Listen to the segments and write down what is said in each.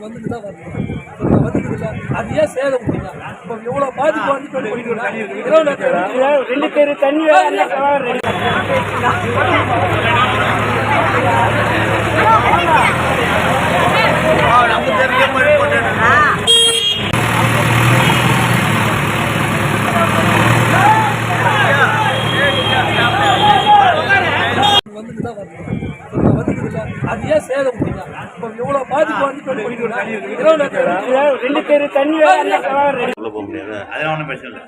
வந்துட்டு தான் அது ஏன் சேத முடியல இப்போ இவ்வளோ பாதிப்பு வந்துட்டு இரவு ரெண்டு பேர் தண்ணி வந்துட்டு தான் வரணும் வந்துட்டு இல்லை அது ஏன் சேதம் முடியல? இப்போ எவ்வளோ பாதிப்பு வந்து பண்ணிக்கிறோம் இருபது லட்சம் ரெண்டு பேர் தண்ணி போக முடியாது. அதெல்லாம் ஒன்றும் பிரச்சனை இல்லை.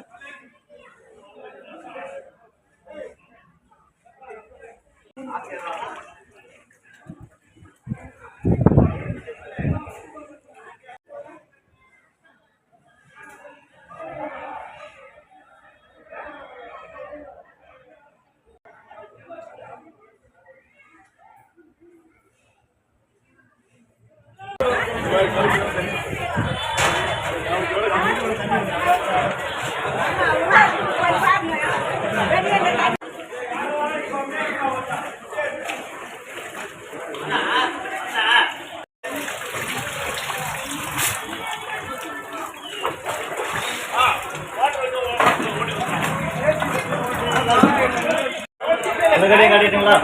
அந்த கடையை காட்டிட்டீங்களா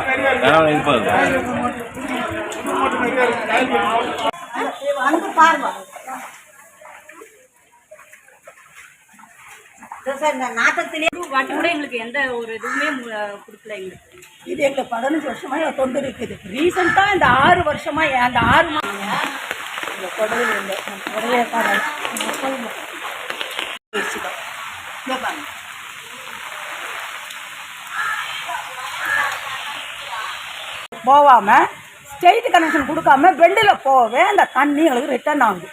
வந்து பாருங்க. இந்த நாட்டத்திலே வாட்டி கூட எங்களுக்கு எந்த ஒரு இதுவுமே கொடுக்கல எங்களுக்கு. இது எங்களுக்கு பதினஞ்சு வருஷமா எங்களுக்கு தொண்டு இருக்குது. ரீசெண்டாக இந்த ஆறு வருஷமா அந்த ஆறு மாதம் இந்த இல்லை. குடலே பாருங்க. போகாம ஸ்டெயிட் கனெக்ஷன் கொடுக்காம வெண்டில் போகவே அந்த தண்ணி எங்களுக்கு ரிட்டர்ன் ஆகுது.